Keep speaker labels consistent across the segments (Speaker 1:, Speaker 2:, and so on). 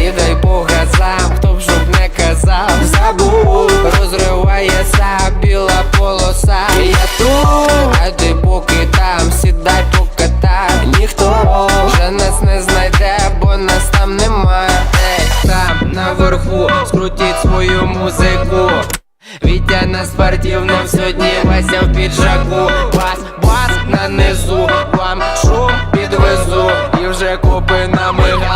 Speaker 1: І дай Бога сам, хто б жоб не казав, забув, розривається біла полоса. Я
Speaker 2: тут,
Speaker 1: а ти поки там, сідай поки там
Speaker 2: ніхто
Speaker 1: вже нас не знайде, бо нас там немає. Ей, там наверху скрутіть свою музику. Вітя на спортивному сьогодні Вася в піджаку, бас,
Speaker 2: бас нанизу, вам шум підвезу, і вже копи намига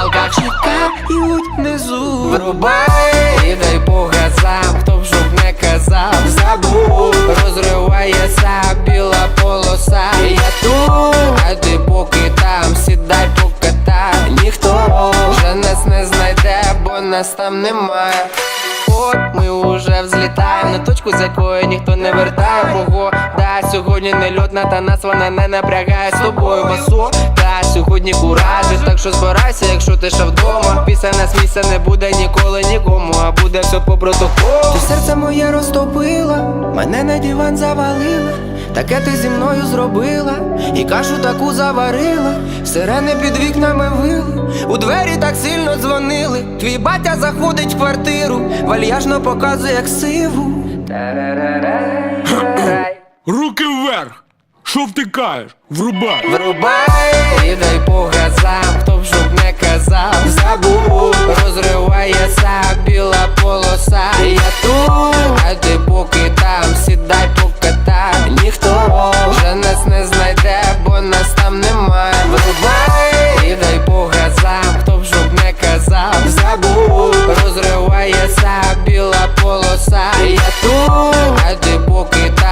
Speaker 2: внизу
Speaker 1: і дай по газам, хто б щоб не казав.
Speaker 2: Забув,
Speaker 1: розривається біла полоса. Я
Speaker 2: тут,
Speaker 1: а ти поки там, сідай покатай.
Speaker 2: Ніхто.
Speaker 1: Вже нас не знайде, бо нас там немає
Speaker 2: От
Speaker 1: ми уже взлітаємо.
Speaker 2: На точку, з якої ніхто не вертає. Погода
Speaker 1: сьогодні
Speaker 2: не льотна, та нас вона не напрягає з тобою масо Та сьогодні куражі, так що збирайся, якщо ти ще вдома. Після нас місця не буде ніколи нікому, а буде все по протоколу. Ти серце моє розтопила, мене на диван завалила. Таке ти зі мною зробила, і кашу таку заварила, сирени під вікнами вили, у двері так сильно дзвонили. Твій батя заходить в квартиру, вальяжно показує як сиву.
Speaker 3: Руки вверх! Що втикаєш? Врубай!
Speaker 2: Врубай
Speaker 1: і дай по газам, хто б щоб не казав, забув, розривається біла полоса. Я
Speaker 2: тут,
Speaker 1: а ти поки там, сідай покатай.
Speaker 2: Ніхто
Speaker 1: вже нас не знайде, бо нас там немає.
Speaker 2: Врубай
Speaker 1: і дай по газам, хто б щоб не казав, забув, розривається біла полоса. Я
Speaker 2: тут,
Speaker 1: а ти поки там,